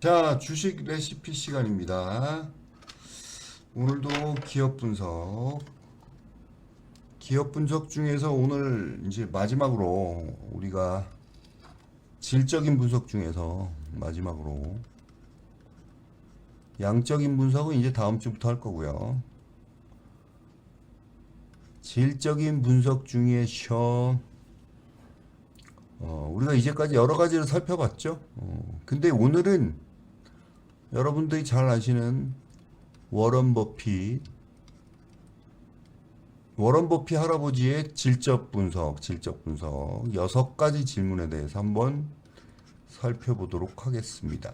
자, 주식 레시피 시간입니다. 오늘도 기업 분석. 기업 분석 중에서 오늘 이제 마지막으로 우리가 질적인 분석 중에서 마지막으로 양적인 분석은 이제 다음 주부터 할 거고요. 질적인 분석 중에서 어, 우리가 이제까지 여러 가지를 살펴봤죠. 어, 근데 오늘은 여러분들이 잘 아시는 워런 버핏, 워런 버핏 할아버지의 질적 분석, 질적 분석 여섯 가지 질문에 대해서 한번 살펴보도록 하겠습니다.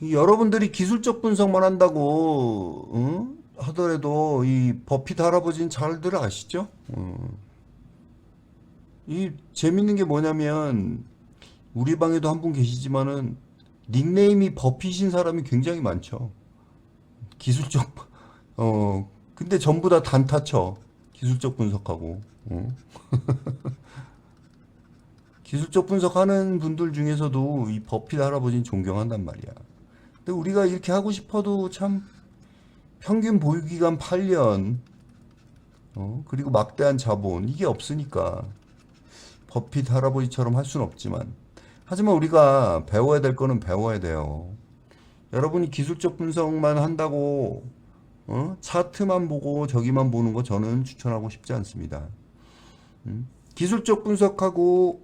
이 여러분들이 기술적 분석만 한다고 응? 하더라도 이 버핏 할아버지는 잘들 아시죠? 어. 이 재밌는 게 뭐냐면 우리 방에도 한 분 계시지만은 닉네임이 버핏인 사람이 굉장히 많죠. 기술적 어 근데 전부 다 단타쳐 기술적 분석하고 어? 기술적 분석하는 분들 중에서도 이 버핏 할아버지는 존경한단 말이야. 근데 우리가 이렇게 하고 싶어도 참 평균 보유 기간 8년 어? 그리고 막대한 자본 이게 없으니까 버핏 할아버지처럼 할 수는 없지만 하지만 우리가 배워야 될 거는 배워야 돼요. 여러분이 기술적 분석만 한다고 어? 차트만 보고 저기만 보는 거 저는 추천하고 싶지 않습니다. 음? 기술적 분석하고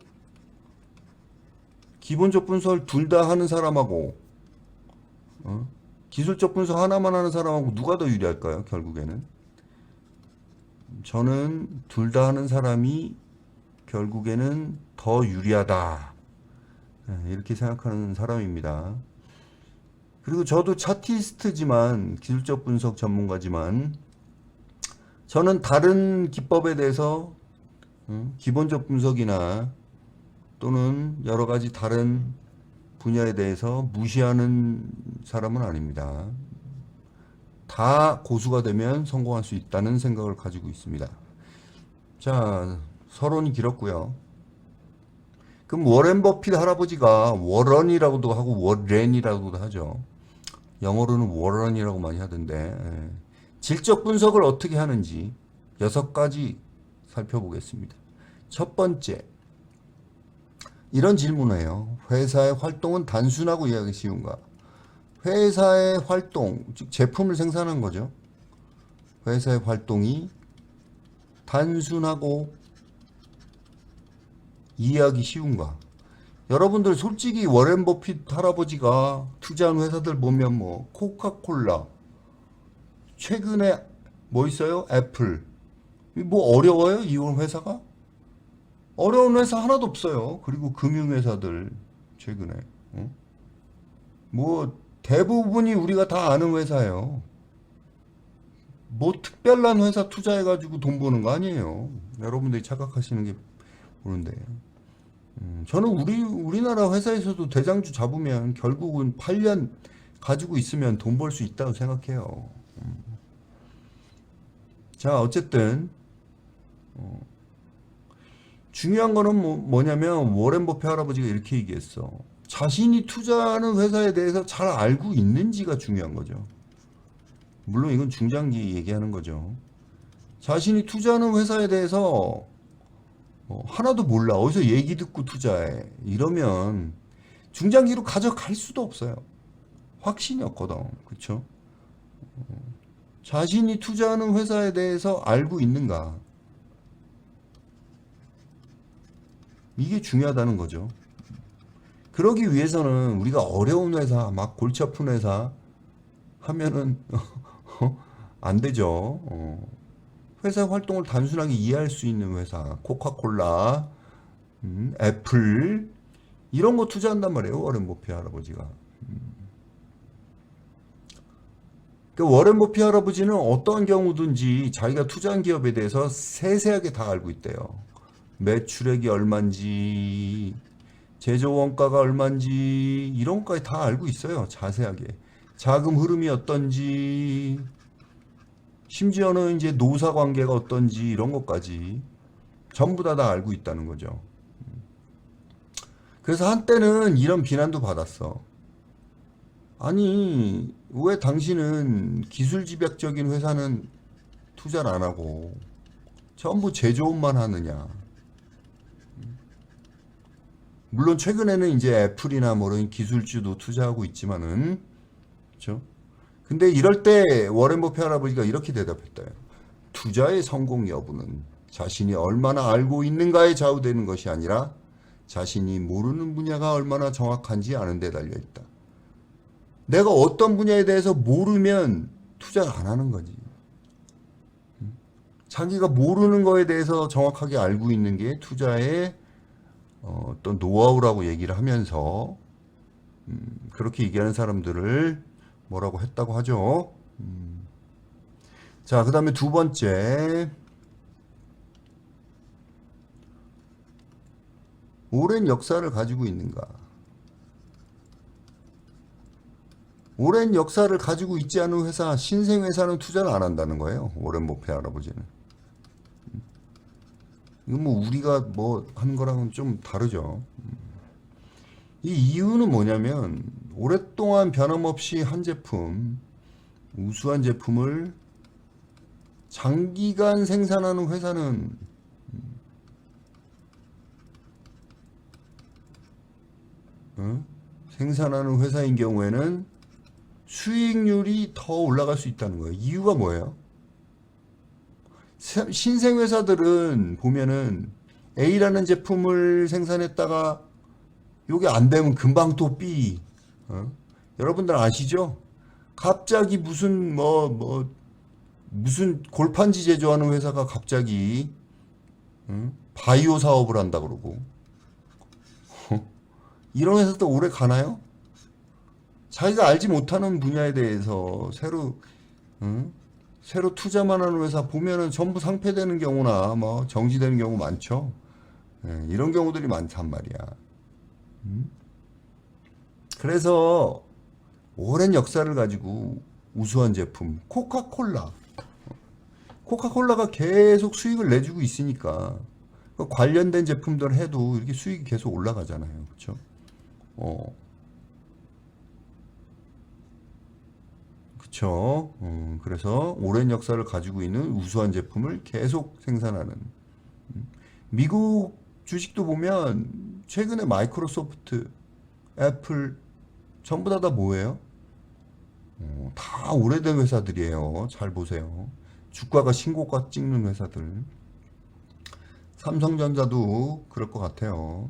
기본적 분석을 둘 다 하는 사람하고 어? 기술적 분석 하나만 하는 사람하고 누가 더 유리할까요? 결국에는 저는 둘 다 하는 사람이 결국에는 더 유리하다. 네, 이렇게 생각하는 사람입니다. 그리고 저도 차티스트지만 기술적 분석 전문가지만 저는 다른 기법에 대해서 음, 기본적 분석이나 또는 여러 가지 다른 분야에 대해서 무시하는 사람은 아닙니다. 다 고수가 되면 성공할 수 있다는 생각을 가지고 있습니다. 자, 서론이 길었고요. 그럼 워렌 버핏 할아버지가 워런이라고도 하고 워렌이라고도 하죠. 영어로는 워런이라고 많이 하던데 예. 질적 분석을 어떻게 하는지 여섯 가지 살펴보겠습니다. 첫 번째 이런 질문이에요. 회사의 활동은 단순하고 이해하기 쉬운가? 회사의 활동, 즉 제품을 생산한 거죠. 회사의 활동이 단순하고 이해하기 쉬운가? 여러분들 솔직히 워렌 버핏 할아버지가 투자한 회사들 보면 뭐 코카콜라 최근에 뭐 있어요? 애플 뭐 어려워요? 이런 회사가? 어려운 회사 하나도 없어요. 그리고 금융회사들 최근에 어? 뭐 대부분이 우리가 다 아는 회사예요. 뭐 특별한 회사 투자해가지고 돈 버는 거 아니에요. 여러분들이 착각하시는 게 보는데. 음, 저는 우리 우리나라 회사에서도 대장주 잡으면 결국은 8년 가지고 있으면 돈 벌 수 있다고 생각해요. 음. 자 어쨌든 어, 중요한 거는 뭐, 뭐냐면 워렌 버핏 할아버지가 이렇게 얘기했어. 자신이 투자하는 회사에 대해서 잘 알고 있는지가 중요한 거죠. 물론 이건 중장기 얘기하는 거죠. 자신이 투자하는 회사에 대해서 뭐 하나도 몰라. 어디서 얘기 듣고 투자해. 이러면 중장기로 가져갈 수도 없어요. 확신이 없거든. 그쵸? 자신이 투자하는 회사에 대해서 알고 있는가. 이게 중요하다는 거죠. 그러기 위해서는 우리가 어려운 회사, 막 골치 아픈 회사 하면은 안 되죠. 어. 회사 활동을 단순하게 이해할 수 있는 회사, 코카콜라, 음, 애플 이런 거 투자한단 말이에요. 워렌 버핏 할아버지가. 음. 그 워렌 버핏 할아버지는 어떤 경우든지 자기가 투자한 기업에 대해서 세세하게 다 알고 있대요. 매출액이 얼마인지, 제조 원가가 얼마인지 이런 것까지 다 알고 있어요. 자세하게. 자금 흐름이 어떤지, 심지어는 이제 노사 관계가 어떤지 이런 것까지 전부 다 다 알고 있다는 거죠. 그래서 한때는 이런 비난도 받았어. 아니, 왜 당신은 기술 집약적인 회사는 투자를 안 하고 전부 제조업만 하느냐? 물론 최근에는 이제 애플이나 뭐 이런 기술주도 투자하고 있지만은 그렇죠? 근데 이럴 때 워렌 버핏 할아버지가 이렇게 대답했대요. 투자의 성공 여부는 자신이 얼마나 알고 있는가에 좌우되는 것이 아니라 자신이 모르는 분야가 얼마나 정확한지 아는 데 달려 있다. 내가 어떤 분야에 대해서 모르면 투자를 안 하는 거지. 음? 자기가 모르는 거에 대해서 정확하게 알고 있는 게 투자의 어, 어떤 노하우라고 얘기를 하면서 음, 그렇게 얘기하는 사람들을 뭐라고 했다고 하죠. 음. 자, 그 다음에 두 번째. 오랜 역사를 가지고 있는가? 오랜 역사를 가지고 있지 않은 회사, 신생 회사는 투자를 안 한다는 거예요. 오랜 버핏 할아버지는. 이거 뭐 우리가 뭐 하는 거랑은 좀 다르죠. 이 이유는 뭐냐면 오랫동안 변함없이 한 제품, 우수한 제품을 장기간 생산하는 회사는 어? 생산하는 회사인 경우에는 수익률이 더 올라갈 수 있다는 거예요. 이유가 뭐예요? 세- 신생 회사들은 보면은 A라는 제품을 생산했다가 요게 안 되면 금방 또 B. 어? 여러분들 아시죠? 갑자기 무슨 뭐뭐 무슨 골판지 제조하는 회사가 갑자기 응? 바이오 사업을 한다 그러고 이런 회사도 오래 가나요? 자기가 알지 못하는 분야에 대해서 새로 응? 새로 투자만 하는 회사 보면은 전부 상폐되는 경우나 뭐 정지되는 경우 많죠. 예, 이런 경우들이 많단 말이야. 음? 그래서 오랜 역사를 가지고 우수한 제품 코카콜라 코카콜라가 계속 수익을 내주고 있으니까 그 관련된 제품들 해도 이렇게 수익이 계속 올라가잖아요. 그렇죠? 어. 그쵸. 음, 그래서 오랜 역사를 가지고 있는 우수한 제품을 계속 생산하는. 음. 미국 주식도 보면 최근에 마이크로소프트, 애플 전부 다 다 뭐예요? 어, 다 오래된 회사들이에요. 잘 보세요. 주가가 신고가 찍는 회사들. 삼성전자도 그럴 것 같아요.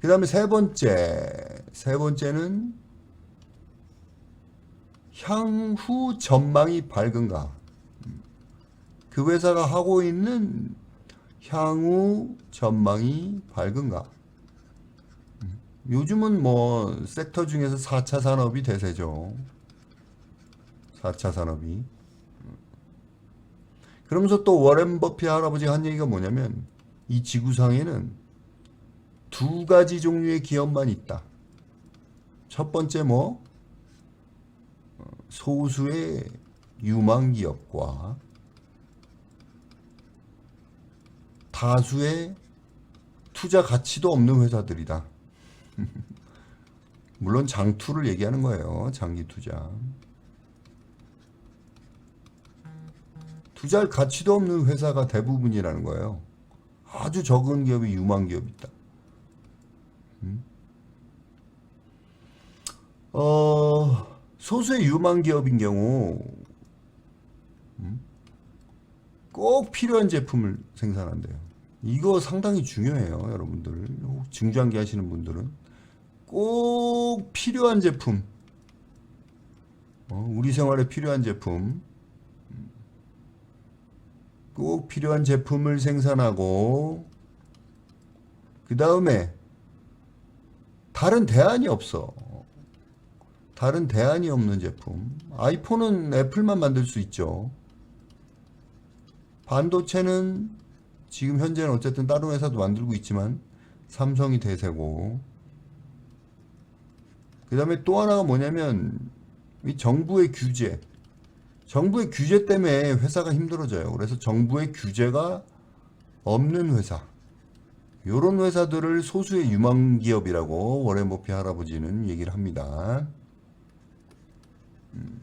그 다음에 세 번째. 세 번째는 향후 전망이 밝은가? 그 회사가 하고 있는 향후 전망이 밝은가? 요즘은 뭐 섹터 중에서 4차 산업이 대세죠. 4차 산업이. 그러면서 또 워렌 버핏 할아버지가 한 얘기가 뭐냐면 이 지구상에는 두 가지 종류의 기업만 있다. 첫 번째 뭐 소수의 유망 기업과 다수의 투자 가치도 없는 회사들이다. 물론 장투를 얘기하는 거예요. 장기 투자. 투자할 가치도 없는 회사가 대부분이라는 거예요. 아주 적은 기업이 유망 기업이 있다. 음? 어, 소수의 유망 기업인 경우 음? 꼭 필요한 제품을 생산한대요. 이거 상당히 중요해요, 여러분들. 혹 증장기 하시는 분들은 꼭 필요한 제품, 어, 우리 생활에 필요한 제품, 음, 꼭 필요한 제품을 생산하고 그 다음에 다른 대안이 없어. 다른 대안이 없는 제품. 아이폰은 애플만 만들 수 있죠. 반도체는 지금 현재는 어쨌든 다른 회사도 만들고 있지만 삼성이 대세고. 그 다음에 또 하나가 뭐냐면 이 정부의 규제. 정부의 규제 때문에 회사가 힘들어져요. 그래서 정부의 규제가 없는 회사. 요런 회사들을 소수의 유망 기업이라고 워렌 버핏 할아버지는 얘기를 합니다. 음.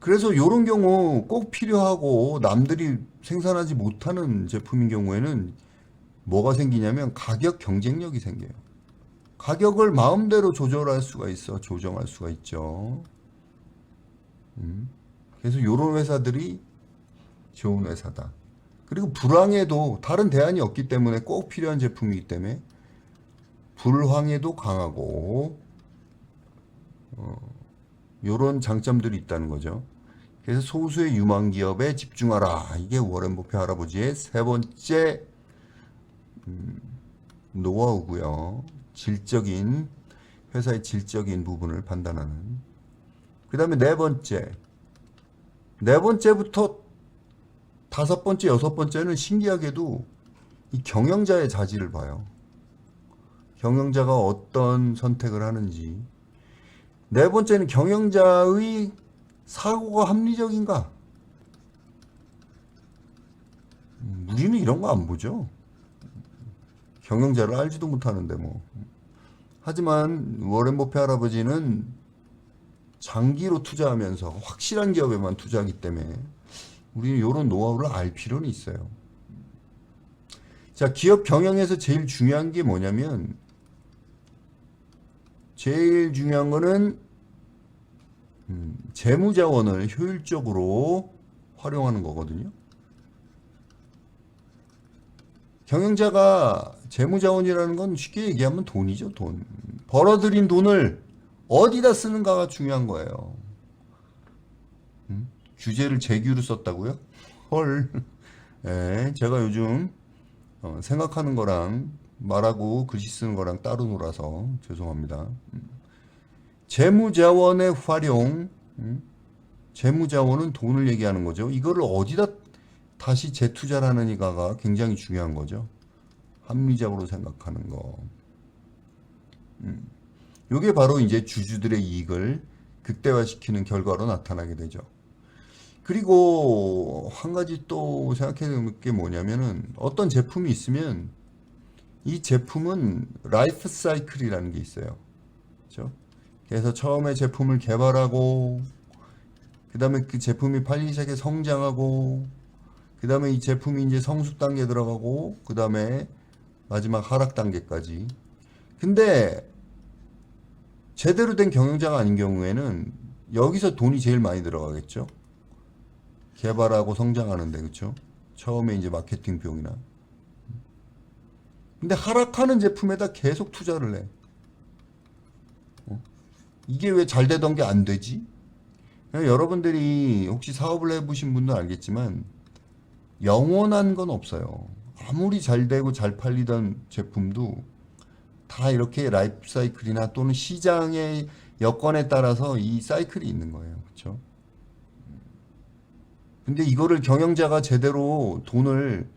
그래서 이런 경우 꼭 필요하고 남들이 생산하지 못하는 제품인 경우에는 뭐가 생기냐면 가격 경쟁력이 생겨요. 가격을 마음대로 조절할 수가 있어, 조정할 수가 있죠. 음. 그래서 이런 회사들이 좋은 회사다. 그리고 불황에도 다른 대안이 없기 때문에 꼭 필요한 제품이기 때문에 불황에도 강하고 어, 이런 장점들이 있다는 거죠. 그래서 소수의 유망 기업에 집중하라. 이게 워렌 버핏 할아버지의 세 번째 음, 노하우고요. 질적인 회사의 질적인 부분을 판단하는. 그 다음에 네 번째. 네 번째부터 다섯 번째, 여섯 번째는 신기하게도 이 경영자의 자질을 봐요. 경영자가 어떤 선택을 하는지. 네 번째는 경영자의 사고가 합리적인가? 음, 우리는 이런 거 안 보죠. 경영자를 알지도 못하는데 뭐. 하지만 워렌 버핏 할아버지는 장기로 투자하면서 확실한 기업에만 투자하기 때문에 우리는 이런 노하우를 알 필요는 있어요. 자, 기업 경영에서 제일 중요한 게 뭐냐면 제일 중요한 거는 음, 재무자원을 효율적으로 활용하는 거거든요. 경영자가 재무자원이라는 건 쉽게 얘기하면 돈이죠, 돈. 벌어들인 돈을 어디다 쓰는가가 중요한 거예요. 음? 규제를 재규로 썼다고요? 헐. 예, 제가 요즘 어, 생각하는 거랑 말하고 글씨 쓰는 거랑 따로 놀아서 죄송합니다. 음. 재무자원의 활용, 음? 재무자원은 돈을 얘기하는 거죠. 이거를 어디다 다시 재투자하느냐가 굉장히 중요한 거죠. 합리적으로 생각하는 거. 음. 요게 바로 이제 주주들의 이익을 극대화시키는 결과로 나타나게 되죠. 그리고 한 가지 또 생각해야 될 게 뭐냐면은 어떤 제품이 있으면 이 제품은 라이프 사이클이라는 게 있어요. 그렇죠? 그래서 처음에 제품을 개발하고 그 다음에 그 제품이 팔리기 시작해 성장하고 그 다음에 이 제품이 이제 성숙 단계 들어가고 그 다음에 마지막 하락 단계까지. 근데 제대로 된 경영자가 아닌 경우에는 여기서 돈이 제일 많이 들어가겠죠? 개발하고 성장하는데 그렇죠 처음에 이제 마케팅 비용이나. 근데 하락하는 제품에다 계속 투자를 해. 이게 왜 잘 되던 게 안 되지? 여러분들이 혹시 사업을 해보신 분도 알겠지만 영원한 건 없어요. 아무리 잘 되고 잘 팔리던 제품도 다 이렇게 라이프 사이클이나 또는 시장의 여건에 따라서 이 사이클이 있는 거예요. 그렇죠? 근데 이거를 경영자가 제대로 돈을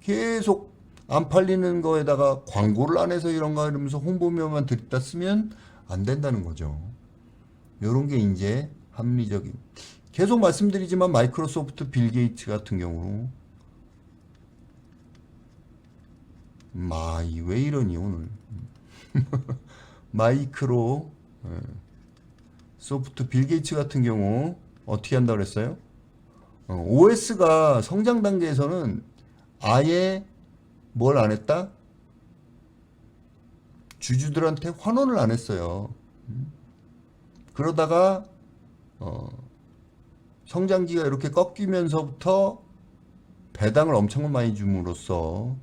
계속 안 팔리는 거에다가 광고를 안 해서 이런가 이러면서 홍보명만 들이다 쓰면 안 된다는 거죠. 요런 게 이제 합리적인. 계속 말씀드리지만 마이크로소프트 빌 게이츠 같은 경우 마이 왜 이러니 오늘 마이크로 예. 소프트 빌 게이츠 같은 경우 어떻게 한다고 그랬어요? 어, OS가 성장 단계에서는 아예 뭘 안 했다? 주주들한테 환원을 안 했어요. 그러다가 어, 성장기가 이렇게 꺾이면서부터 배당을 엄청 많이 줌으로써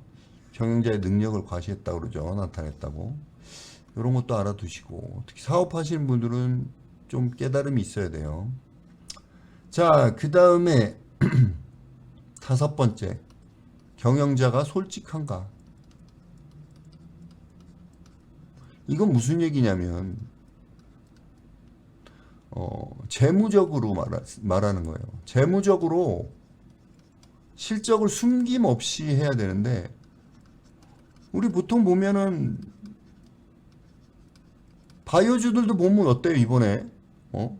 경영자의 능력을 과시했다고 그러죠. 나타냈다고. 이런 것도 알아두시고 특히 사업하시는 분들은 좀 깨달음이 있어야 돼요. 자, 그 다음에 다섯 번째 경영자가 솔직한가? 이건 무슨 얘기냐면 어, 재무적으로 말하, 말하는 거예요. 재무적으로 실적을 숨김없이 해야 되는데 우리 보통 보면은 바이오주들도 보면 어때요 이번에 어?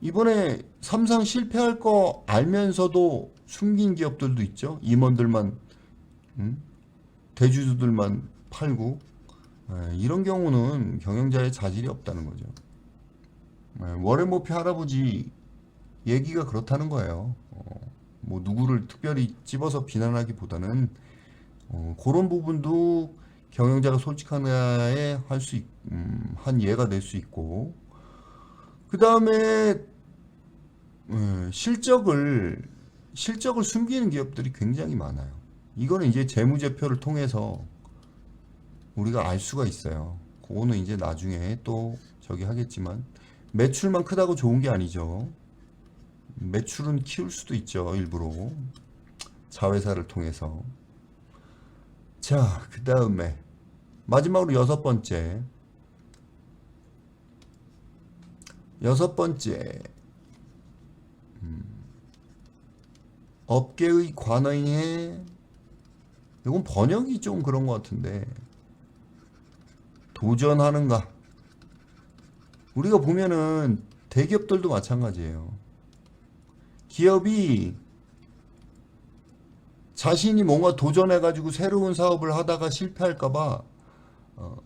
이번에 삼상 실패할 거 알면서도 숨긴 기업들도 있죠 임원들만 음? 대주주들만 팔고 에, 이런 경우는 경영자의 자질이 없다는 거죠 네, 워렌 버핏 할아버지 얘기가 그렇다는 거예요. 어, 뭐 누구를 특별히 집어서 비난하기보다는 어, 그런 부분도 경영자가 솔직하게 할수 음, 한 예가 될 수 있고 그 다음에 음, 실적을 실적을 숨기는 기업들이 굉장히 많아요. 이거는 이제 재무제표를 통해서 우리가 알 수가 있어요. 그거는 이제 나중에 또 저기 하겠지만 매출만 크다고 좋은 게 아니죠. 매출은 키울 수도 있죠. 일부러 자회사를 통해서. 자, 그 다음에 마지막으로 여섯 번째. 여섯 번째. 음, 업계의 관행에 이건 번역이 좀 그런 것 같은데 도전하는가? 우리가 보면은 대기업들도 마찬가지예요. 기업이 자신이 뭔가 도전해가지고 새로운 사업을 하다가 실패할까봐 어,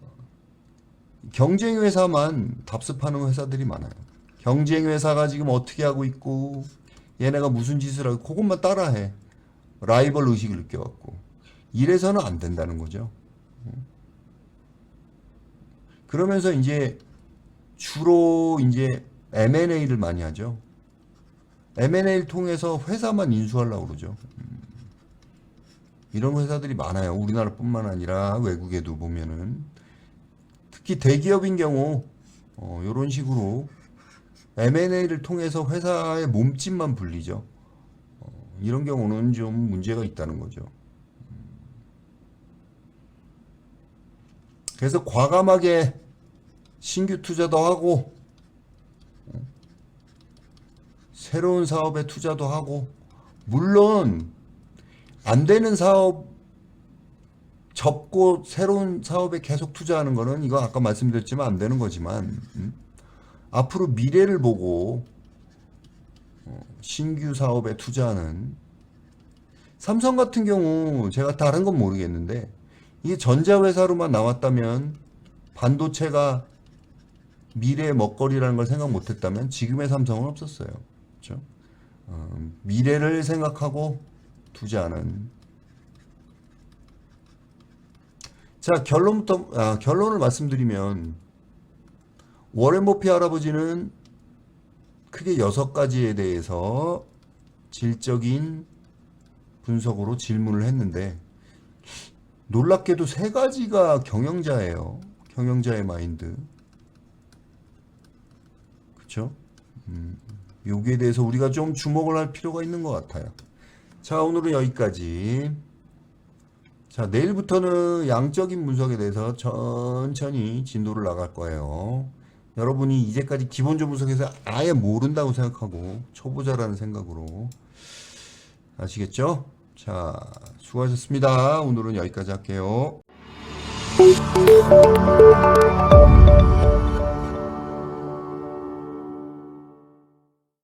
경쟁 회사만 답습하는 회사들이 많아요. 경쟁 회사가 지금 어떻게 하고 있고 얘네가 무슨 짓을 하고 그것만 따라해. 라이벌 의식을 느껴갖고 이래서는 안 된다는 거죠. 그러면서 이제 주로 이제 M&A를 많이 하죠. M&A를 통해서 회사만 인수하려고 그러죠. 음. 이런 회사들이 많아요. 우리나라뿐만 아니라 외국에도 보면은 특히 대기업인 경우 어, 이런 식으로 M&A를 통해서 회사의 몸집만 불리죠. 어, 이런 경우는 좀 문제가 있다는 거죠. 그래서 과감하게 신규 투자도 하고 어, 새로운 사업에 투자도 하고 물론 안 되는 사업 접고 새로운 사업에 계속 투자하는 거는 이거 아까 말씀드렸지만 안 되는 거지만 음? 앞으로 미래를 보고 어, 신규 사업에 투자하는 삼성 같은 경우 제가 다른 건 모르겠는데 이게 전자회사로만 나왔다면 반도체가 미래의 먹거리라는 걸 생각 못했다면 지금의 삼성은 없었어요. 그렇죠? 어, 미래를 생각하고 투자하는. 자 결론부터 아, 결론을 말씀드리면 워렌 버핏 할아버지는 크게 여섯 가지에 대해서 질적인 분석으로 질문을 했는데 놀랍게도 세 가지가 경영자예요. 경영자의 마인드. 그렇죠? 음, 여기에 대해서 우리가 좀 주목을 할 필요가 있는 것 같아요. 자, 오늘은 여기까지. 자, 내일부터는 양적인 분석에 대해서 천천히 진도를 나갈 거예요. 여러분이 이제까지 기본적 분석에서 아예 모른다고 생각하고 초보자라는 생각으로 아시겠죠? 자, 수고하셨습니다. 오늘은 여기까지 할게요.